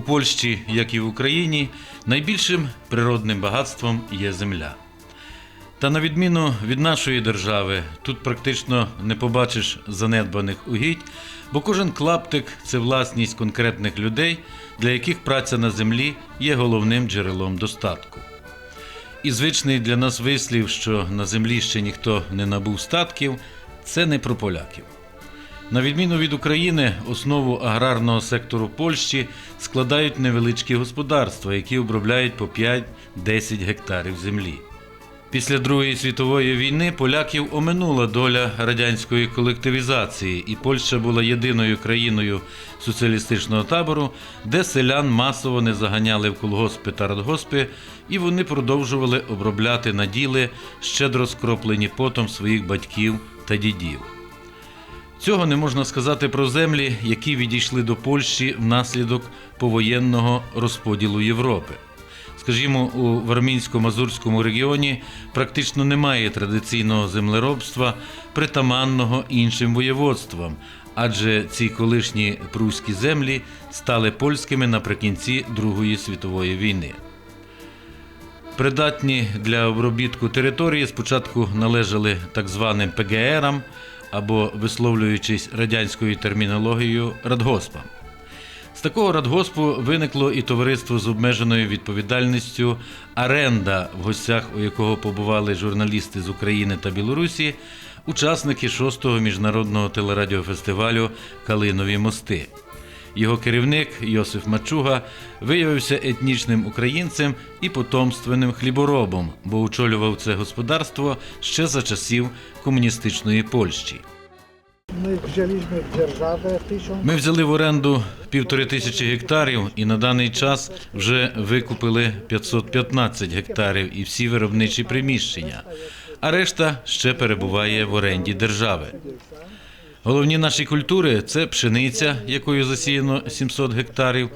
Польщі, як і в Україні, найбільшим природним багатством є земля. Та на відміну від нашої держави, тут практично не побачиш занедбаних угідь, бо кожен клаптик це власність конкретних людей, для яких праця на землі є головним джерелом достатку. І звичний для нас вислів, що на землі ще ніхто не набув статків, це не про поляків. На відміну від України, основу аграрного сектору Польщі складають невеличкі господарства, які обробляють по 5-10 гектарів землі. Після Другої світової війни поляків оминула доля радянської колективізації, і Польща була єдиною країною соціалістичного табору, де селян масово не заганяли в колгоспи та радгоспи, і вони продовжували обробляти наділи, щедро скроплені потом своїх батьків та дідів. Цього не можна сказати про землі, які відійшли до Польщі внаслідок повоєнного розподілу Європи. Скажімо, у Вармінсько-Мазурському регіоні практично немає традиційного землеробства, притаманного іншим воєводствам, адже ці колишні пруські землі стали польськими наприкінці Другої світової війни. Придатні для обробітку території спочатку належали так званим ПГРам або, висловлюючись радянською термінологією, радгоспам. З такого радгоспу виникло і товариство з обмеженою відповідальністю Аренда, в гостях у якого побували журналісти з України та Білорусі, учасники шостого міжнародного телерадіофестивалю Калинові мости. Його керівник Йосиф Мачуга виявився етнічним українцем і потомственним хліборобом, бо очолював це господарство ще за часів комуністичної Польщі. Ми взяли в оренду півтори тисячі гектарів і на даний час вже викупили 515 гектарів і всі виробничі приміщення, а решта ще перебуває в оренді держави. Головні наші культури це пшениця, якою засіяно 700 гектарів.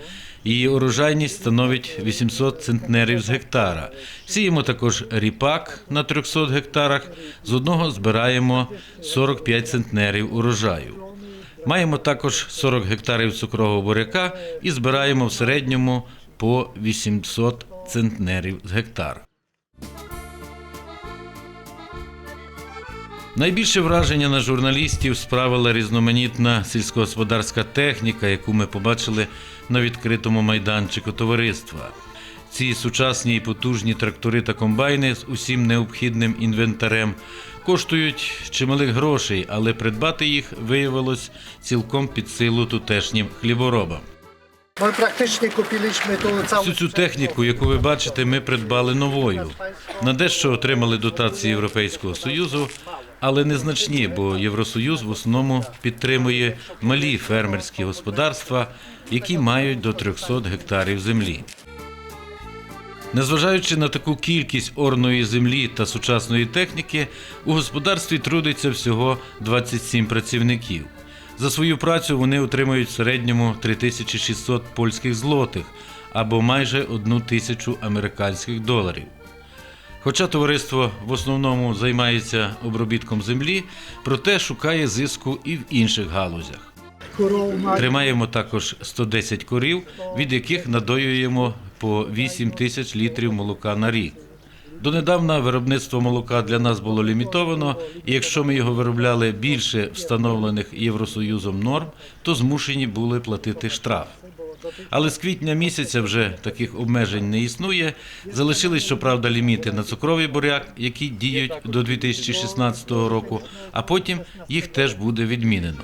Її урожайність становить 800 центнерів з гектара. Сіємо також ріпак на 300 гектарах. З одного збираємо 45 центнерів урожаю. Маємо також 40 гектарів цукрового буряка і збираємо в середньому по 800 центнерів з гектара. Найбільше враження на журналістів справила різноманітна сільськогосподарська техніка, яку ми побачили на відкритому майданчику товариства. Ці сучасні і потужні трактори та комбайни з усім необхідним інвентарем коштують чималих грошей, але придбати їх виявилось цілком під силу тутешнім хліборобам. Praktycznie kupiliśmy tu Всю цю техніку, яку ви бачите, ми придбали новою. На дещо отримали дотації Європейського Союзу, але незначні, бо Євросоюз в основному підтримує малі фермерські господарства, які мають до 300 гектарів землі. Незважаючи на таку кількість орної землі та сучасної техніки, у господарстві трудиться всього 27 працівників. За свою працю вони отримують в середньому 3600 польських злотих або майже 1 тисячу американських доларів. Хоча товариство в основному займається обробітком землі, проте шукає зиску і в інших галузях. Тримаємо також 110 корів, від яких надоюємо по 8 тисяч літрів молока на рік. Донедавна виробництво молока для нас було лімітовано, і якщо ми його виробляли більше встановлених Євросоюзом норм, то змушені були платити штраф. Але з квітня місяця вже таких обмежень не існує. Залишились, щоправда, ліміти на цукровий буряк, які діють до 2016 року, а потім їх теж буде відмінено.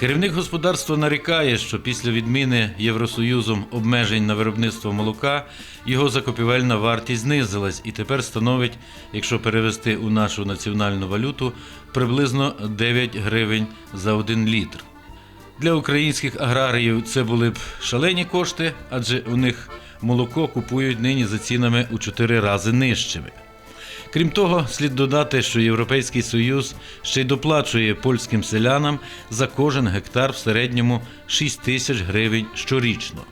Керівник господарства нарікає, що після відміни Євросоюзом обмежень на виробництво молока його закупівельна вартість знизилась і тепер становить, якщо перевести у нашу національну валюту, приблизно 9 гривень за один літр. Для українських аграріїв це були б шалені кошти, адже у них молоко купують нині за цінами у 4 рази нижчими. Крім того, слід додати, що Європейський Союз ще й доплачує польським селянам за кожен гектар в середньому 6 тисяч гривень щорічно.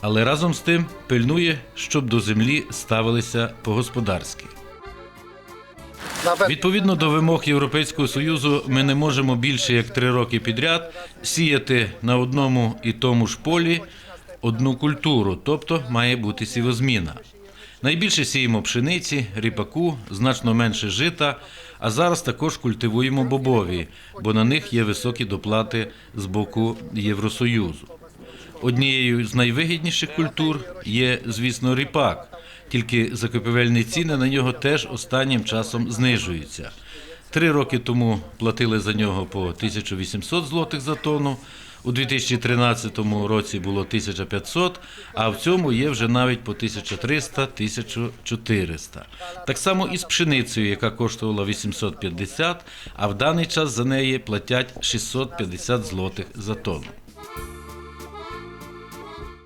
Але разом з тим пильнує, щоб до землі ставилися по-господарськи. Nawet Відповідно до вимог Європейського союзу, ми не можемо більше як три роки підряд сіяти на одному і тому ж полі одну культуру, тобто має бути сівозміна. Найбільше сіємо пшениці, ріпаку, значно менше жита, а зараз також культивуємо бобові, бо на них є високі доплати з боку Євросоюзу. Однією з найвигідніших культур є, звісно, ріпак. Тільки закупівельні ціни на нього теж останнім часом знижуються. Три роки тому платили за нього по 1800 злотих за тонну. У 2013 році було 1500, а в цьому є вже навіть по 1300-1400. Так само і з пшеницею, яка коштувала 850, а в даний час за неї платять 650 злотих за тонну.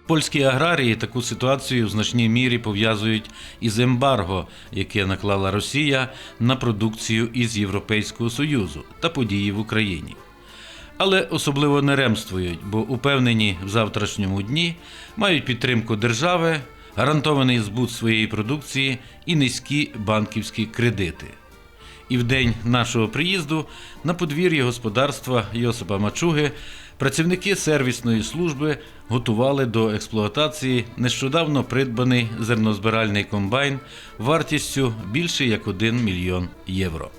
Польські аграрії таку ситуацію в значній мірі пов'язують із ембарго, яке наклала Росія на продукцію із Європейського Союзу та події в Україні. Але особливо не ремствують, бо упевнені в завтрашньому дні мають підтримку держави, гарантований збут своєї продукції і низькі банківські кредити. І в день нашого приїзду на подвір'ї господарства Йосипа Мачуги працівники сервісної служби готували до експлуатації нещодавно придбаний зернозбиральний комбайн вартістю більше як 1 мільйон євро.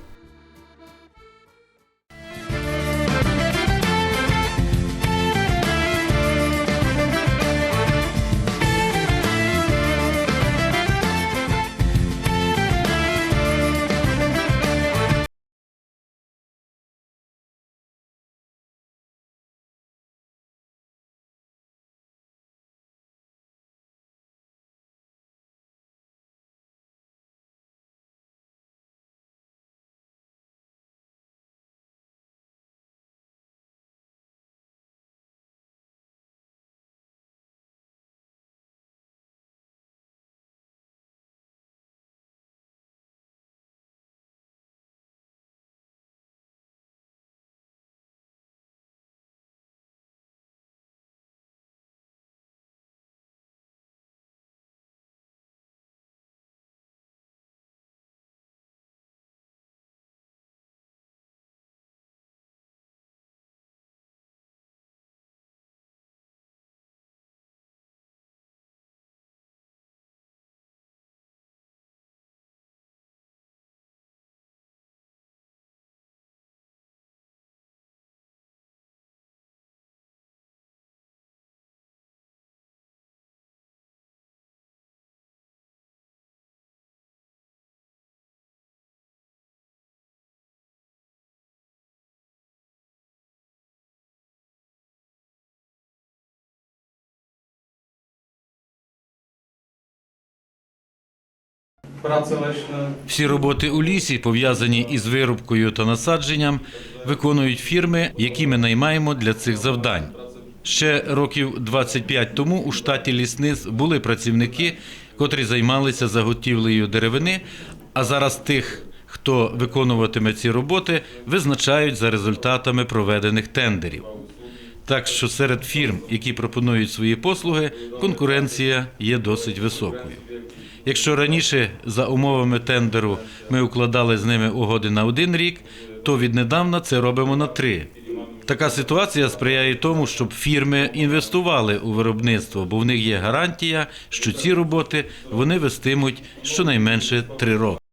Всі роботи у лісі, пов'язані із вирубкою та насадженням, виконують фірми, які ми наймаємо для цих завдань. Ще років 25 тому у штаті лісництв були працівники, котрі займалися заготівлею деревини, а зараз тих, хто виконуватиме ці роботи, визначають за результатами проведених тендерів. Так що серед фірм, які пропонують свої послуги, конкуренція є досить високою. Якщо раніше за умовами тендеру ми укладали з ними угоди на один рік, то віднедавна це робимо на три. Така ситуація сприяє тому, щоб фірми інвестували у виробництво, бо в них є гарантія, що ці роботи вони вестимуть щонайменше три роки.